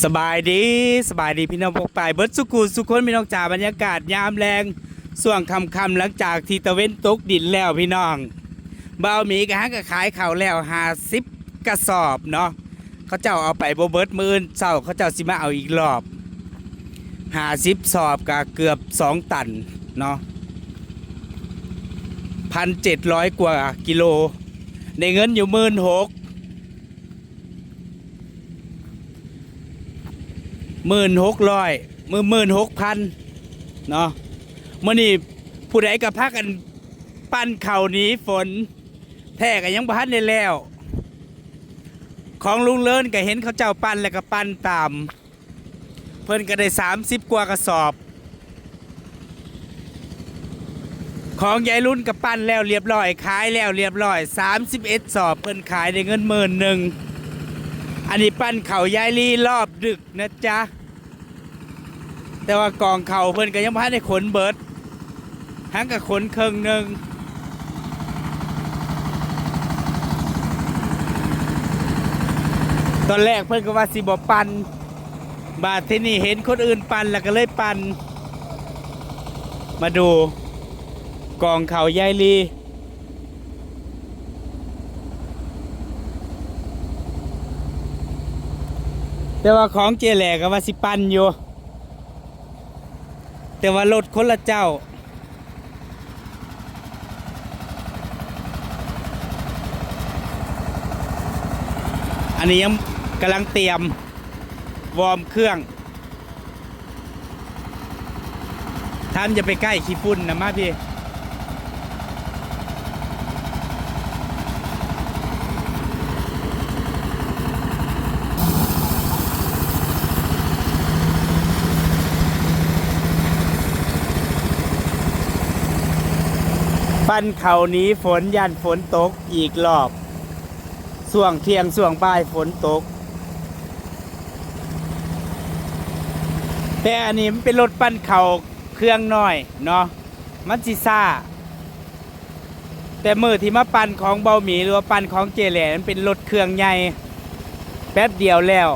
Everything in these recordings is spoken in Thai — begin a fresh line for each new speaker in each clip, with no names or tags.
สบายดีสบายดีพี่น้องพวกปายเบิร์ดสุกูสุคนพี่น้องจ่าบรรยากาศยามแรงส่วงคำคำหลังจากที่ตะเว้นตกดินแล้วพี่น้องเบาหมีกะฮะก็ขายเข่าแล้วหาสิบกระสอบเนาะเขาเจ้าเอาไปโบเบิร์ดมือนเศร้าเขาเจ้าสิมาเอาอีกรอบหาสิบสอบกะเกือบสองตันเนาะพันเจ็ดร้อยกว่ากิโลในเงินอยู่หมื่นหก หมื่นหกร้อยมือหมื่นหกพันเนาะมื่อนี้ผู้ใดกับพักกันปั้นเข่าหนี้ฝน แท้กันยังพันได้แล้ว ของลุงเลินก็เห็นเขาเจ้าปั้นแล้วก็ปั้นตาม เพิ่นก็ได้สามสิบกว่ากระสอบ ของยายรุ่นกับปั้นแล้วเรียบร้อยขายแล้วเรียบร้อยสามสิบเอ็ดสอบเพิ่นขายได้เงินหมื่นหนึ่ง อันนี้ปั้นเขายายลีรอบดึกนะจ๊ะ แต่ว่ากองเข่าเพิ่นก็ยังพันได้ขนเบิร์ดทั้งกับขนเครื่องหนึ่งตอนแรกเพิ่นก็ว่าสิบปัน บาทที่นี่เห็นคนอื่นปันแล้วก็เลยปัน มาดูกองเขายายลี แต่ว่าของเจแหลก็ว่าสิปันอยู่ แต่ว่ารถคนละเจ้า อันนี้ยังกำลังเตรียม วอร์มเครื่องท่านจะไปใกล้ขี้ฝุ่นนะมาพี่ ปั้นเขานี้ฝนยันฝนตกอีกรอบส่วงเที่ยงส่วงบ่ายฝนตก แต่อันนี้มันเป็นรถปั้นเขาเครื่องน้อยเนาะมันจิซ่า แต่มือที่มาปั้นของเบาหมีหรือว่าปั้นของเจแหลมันเป็นรถเครื่องใหญ่แป๊บเดียวแล้ว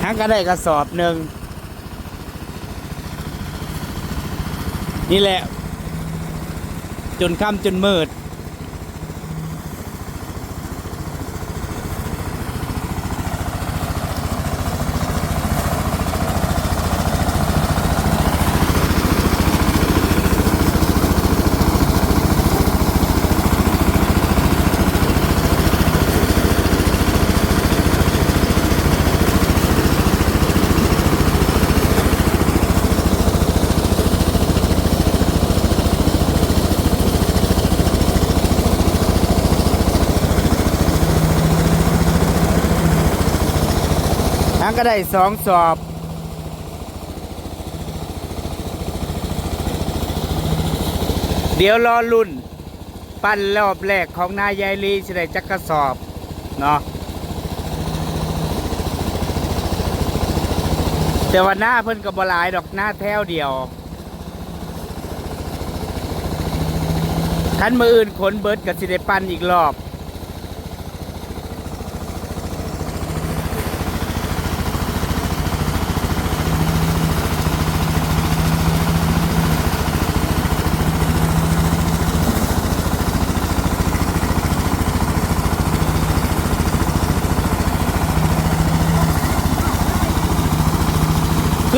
ทั้งก็ได้กระสอบหนึ่ง นี่แหละ จนค่ำจนมืด้งก็ได้สองสอบ เดี๋ยวรอรุ่น ปั้นรอบแรกของนายยายลีจะได้จักกระสอบ เนาะแต่ว่าหน้าเพิ่นก็บลายดอกหน้าแถวเดียวคันมืออื่นขนเบิร์ดก็สิได้ปั้นอีกรอบ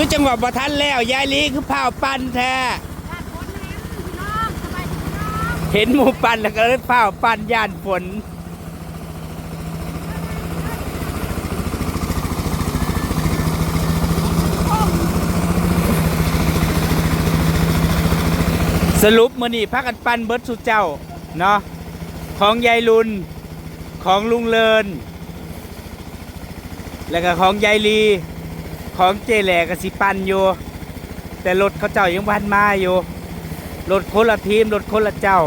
คือจังหวะประทันแล้วยายลีคือเผาปันแท้เห็นหมูปันแล้วก็เลยเผาปันย่านฝนสรุปมือนี่พักกันปันเบิร์ดสุเจ้าเนาะของยายลุนของลุงเลิน แล้วก็ของยายลี ของเจแหลกสิปันอยู่ แต่รถเขาเจ้ายังพันมาอยู่รถคนละทีมรถคนละเจ้า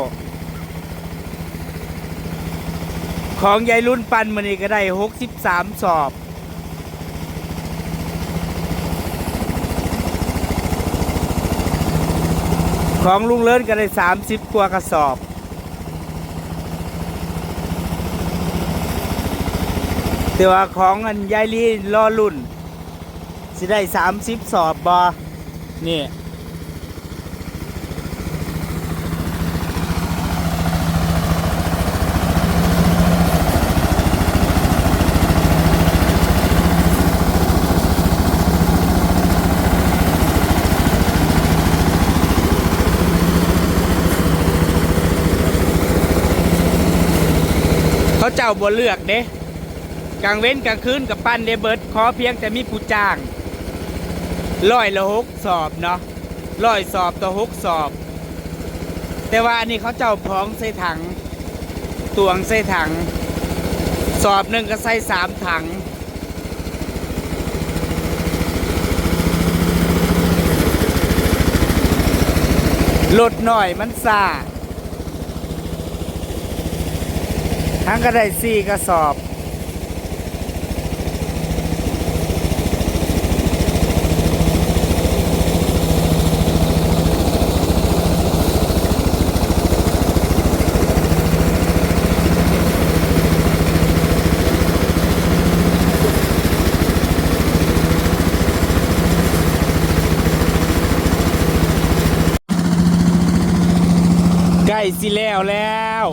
ของยายรุ่นปันมันนี่ก็ได้หกสิบสามสอบของลุงเลิศก็ได้สามสิบกว่ากระสอบ แต่ว่าของอันยายลีรอรุ่น สิได้สามสิบสอบบอนี่เขาเจ้าบ่เลือกเด้กลางเว้นกลางคืนกับปั้นเดเบิร์ดขอเพียงแต่มีผู้จ้าง ร้อยละหกสอบเนาะร้อยสอบต่อหกสอบ แต่ว่าอันนี้เขาเจ้าพ้องใส่ถังตวงใส่ถัง สอบหนึ่งก็ใส่สามถัง ลดหน่อยมันซาทั้งก็ได้สี่กระสอบ สิแล้วแล้ว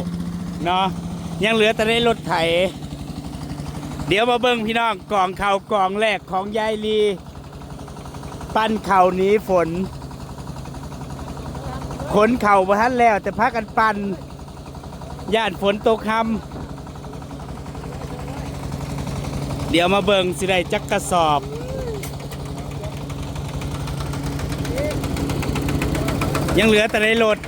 เนาะยังเหลือแต่ในรถไถ เดี๋ยวมาเบิ้งพี่น้องกองเข่ากองแรกของยายลี ปั้นเข่าหนีฝน ขนเข่ามาทันแล้ว แต่พักกันปั้นย่านฝนตกคำเดี๋ยวมาเบิ่งสิได้จักกระสอบ ยังเหลือแต่ในรถ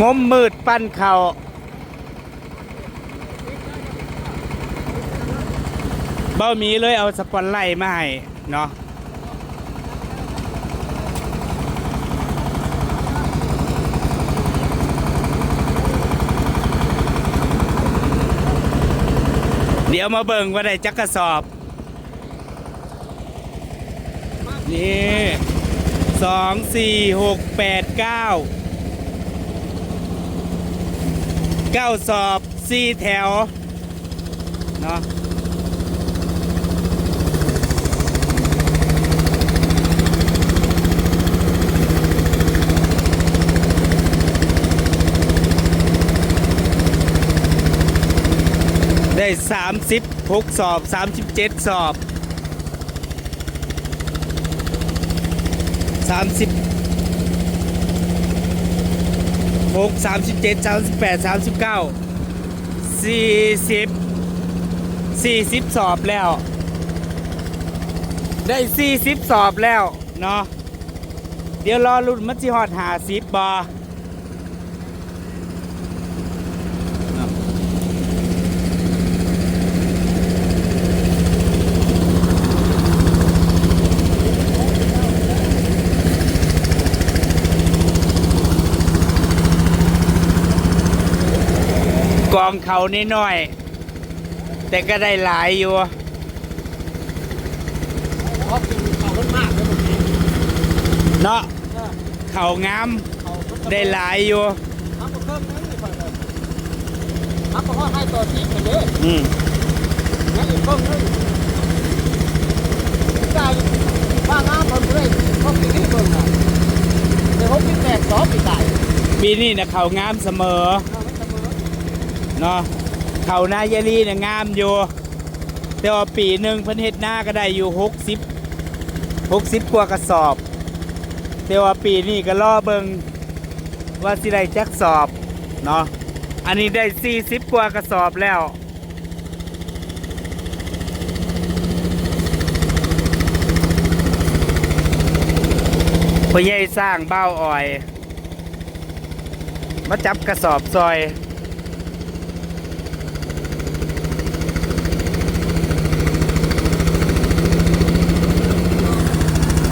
งมมืดปั้นเขาเบ้ามีเลยเอาสปอนไลท์มาให้เนาะเดี๋ยวมาเบิ่งว่าได้จักกระสอบ นี่สองสี่หกแปดเก้า เก้าสอบสี่แถว เนาะได้สามสิบหกสอบสามสิบเจ็ดสอบสามสิบ หกสามสิบเจ็ดสามสิบแปดสามสิบเก้าสี่สิบสี่สิบสอบแล้ว ได้สี่สิบสอบแล้ว เนาะเดี๋ยวรอรุ่นมัจิฮอดหาสิบบอา องเขานิดหน่อยๆแต่ก็ได้หลายอยู่
เพราะกินเขารถมากเลยเมื่อกี้
เนาะ
เออ
เขางาม
เขารถ
ได้หลายอยู่
ทำมาเพิ่มนึงนี่ก่อนเลยทำมาพ่อให้ตัวทีไปเลย
อืม
งั้นอีกเพิ่มนึงได้ว่างามเพิ่มเลยเขาปีนี้เพิ่มอะเดี๋ยวเขาปีแปดสองปีตาย
ปีนี้นะเขางามเสมอ
เอาไว้เสมอ
เนาะเขานายลีเนี่ยงามอยู่ แต่ว่าปีหนึ่งเพิ่นเฮ็ดหน้าก็ได้อยู่หกสิบหกสิบกว่ากระสอบ แต่ว่าปีนี้ก็ล่อเบิงว่าสิได้จักสอบเนาะอันนี้ได้สี่สิบกว่ากระสอบแล้วพ่อใหญ่สร้างเบ้าอ่อย มาจับกระสอบซอย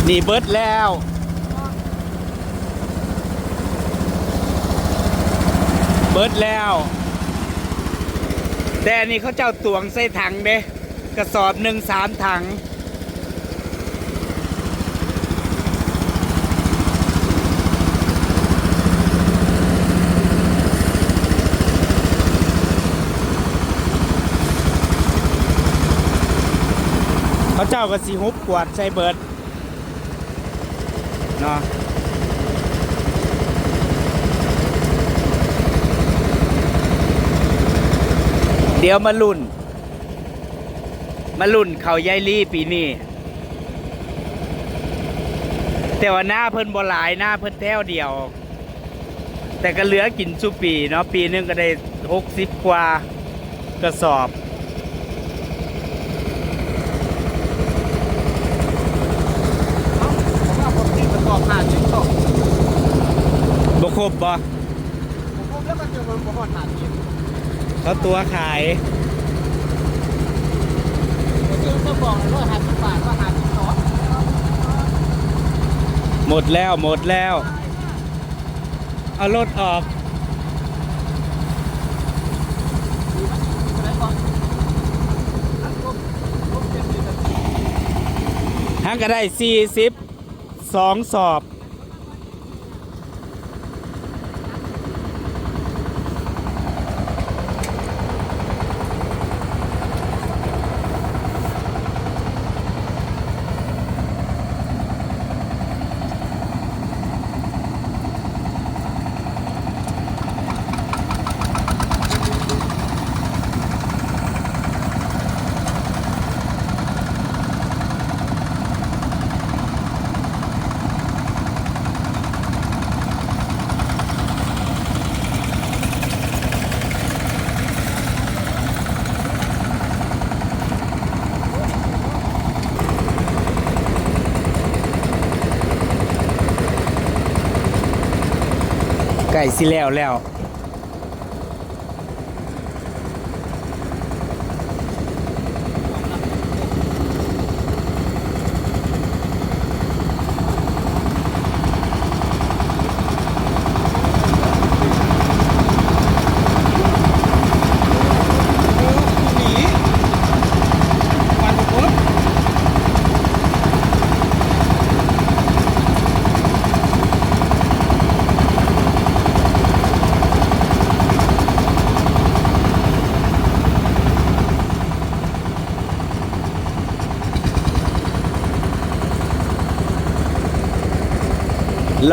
นี่เบิดแล้ว เบิดแล้ว แต่นนี้เขาเจ้าตวงใส่ถังเด้กระสอบหนึ่งสามถัง เขาเจ้าก็สีฮุบกวาดใส่เบิดเนาะ เดี๋ยวมาลุ่น มาลุ่นเขายายลี่ปีนี้แต่ว่าหน้าเพิ่นบ่หลายหน้าเพิ่นแถวเดียว แต่ก็เหลือกินสุปีเนาะปีหนึงก็ได้หกสิบกว่ากระสอบ
ผมว่าผมนี่ประกอบห้าชิ้นต่อ
บ่ครบบ่
ผมพูดแล้วก็เจอมันประกอบห้าชิ้น
เขาตัวขาย
จะบอกลยว่าหาสิบบาทว่าหาสิบสอง
หมดแล้วหมดแล้ว เอารถออก
ทั้
งก็ได้สี่สิบสองสอบ ไก่สิแล้วแล้ว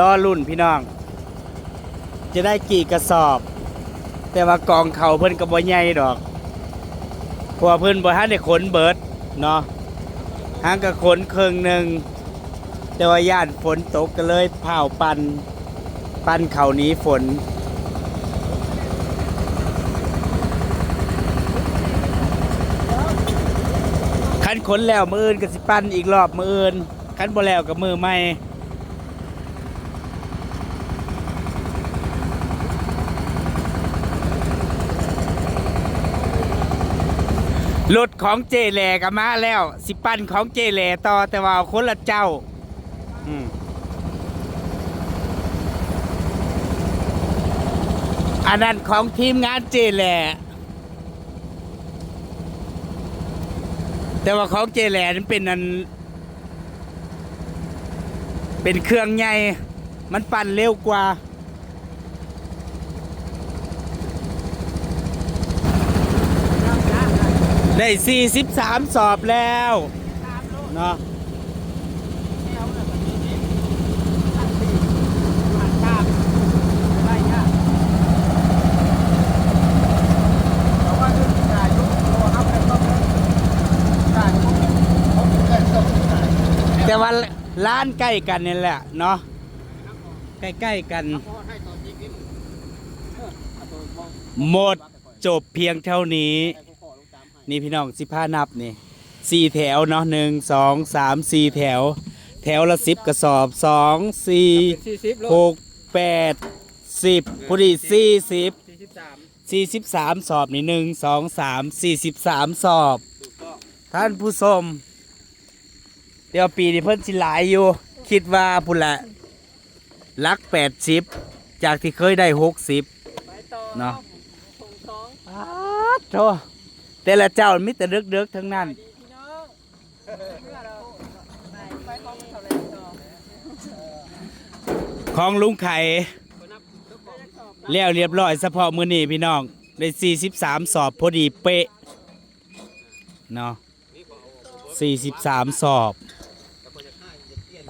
รอรุ่นพี่น้อง จะได้กี่กระสอบ แต่ว่ากองเขาเพิ่นก็บ่ใหญ่ดอกเพราะว่าเพิ่นบ่ทันได้ขนเบิดเนาะหางก็ขนเครึ่องหนึ่งแต่ว่าย่านฝนตกก็เลยเผาปันปันเขานี้ฝนคันขนแล้วมืออื่นก็สิปั้นอีกรอบมืออื่นคันบ่แล้วก็มือใหม่ รถของเจแหลก็มาแล้ว สิปั้นของเจแหลต่อแต่ว่าเอาคนละเจ้า อืมอันนั้นของทีมงานเจแหลแต่ว่าของเจแหลนั้นเป็นอัน เป็นเครื่องใหญ่ มันปั่นเร็วกว่า ได้ 43 สอบแล้วเนาะแต่ว่าร้านใกล้กันนี่แหละเนาะใกล้ๆกัน หมดจบเพียงเท่านี้ นี่พี่น้องสิผ้านับนี่สี่แถวเนาะหนึ่งสองสามสี่แถว แถวละสิบกระสอบสองสี่
สี่สิบโล
หกแปดสิบพอดีสี่สิบ
สี่สิบสาม
สี่สิบสามสอบนี่หนึ่งสองสามสี่สิบสามสอบ
ถูกต้อง
ท่านผู้ชมเดี๋ยวปีนี้เพิ่นสิหลายอยู่ คิดว่าพุ่นละลักแปดสิบจากที่เคยได้หกสิบ
ไปต่อ
เนาะ
ส่งสอง
อ้าโธ แต่ละเจ้ามีแต่เดึกๆทั้งนั้น ของลุงไข่แล้วเรียบร้อยเฉพาะมือนี้พี่น้องได้43 สอบพอดีเป๊ะเนาะ43 สอบ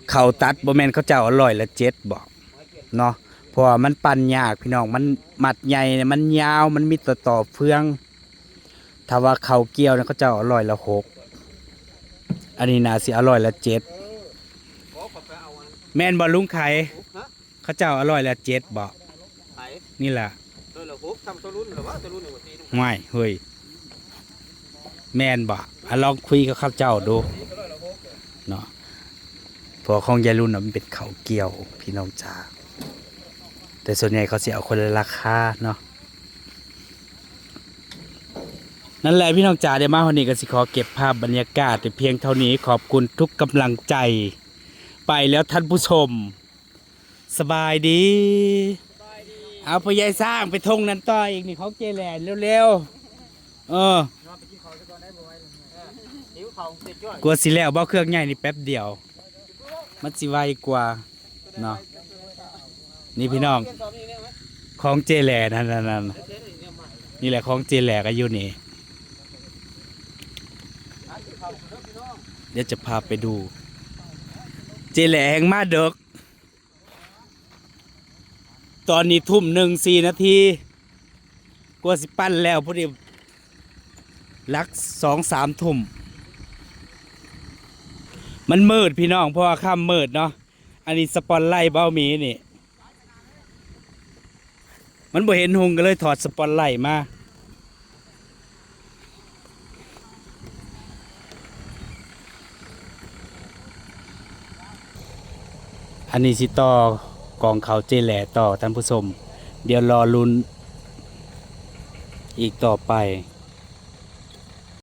เขาตัดบ่แมนเขาเจ้าอร่อยละเจ็ดบอกเนาะเพราะมันปั่นยากพี่น้องมันมัดใหญ่เนี่ยมันยาวมันมีต่อต่อเฟือง ถ้าว่าเขาเกี่ยวนี่ยเขาเจ้าอร่อยละหกอันนี้นาสิอร่อยละเจ็ดแม่นบ่ลุงไข่เขาเจ้าอร่อยละเจ็ดบ่
ไถ
นี่ล่ะ
ตัวละหกทำตัวรุ่นหรือว่า
ยเฮ้ยแม่นบ่อะลองคุยกับเขาเจ้าดูเนาะเพอของยายรุ่นน่ะมันเป็นเขาเกี่ยวพี่น้องจ้าแต่ส่วนใหญ่เขาเสิเอาคนละราคาเนาะ นั่นแหละพี่น้องจ๋าเดี๋ยวมาวันนี้ก็สิขอเก็บภาพบรรยากาศแต่เพียงเท่านี้ขอบคุณทุกกำลังใจ ไปแล้วท่านผู้ชม สบายดี เอาไปยายสร้างไปทงนั้นต่ออีกนี่เขาเจแลนเร็วๆเออกลัวสิแล้วบ่เครื่องใหญ่นี่แป๊บเดียว มันสิไวกว่าเนาะนี่พี่น้อง ของเจแลนนนั่นนั่นนี่แหละของเจแลก็อยู่นี่ เดี๋ยวจะพาไปดู เจแหลแห่งมาเด็ก ตอนนี้ทุ่มหนึ่งสี่นาทีกลัวสิปั้นแล้วพอดีลักสองสามทุ่ม มันมืดพี่น้องเพราะว่าค่ำมืดเนาะอันนี้สปอนไลท์เบ้ามีนี่ มันบ่เห็นหงก็เลยถอดสปอนไลท์มา อันนี้สิต่อกองเขาเจแหล่ต่อท่านผู้ชม เดี๋ยวรอลุ้นอีกต่อไป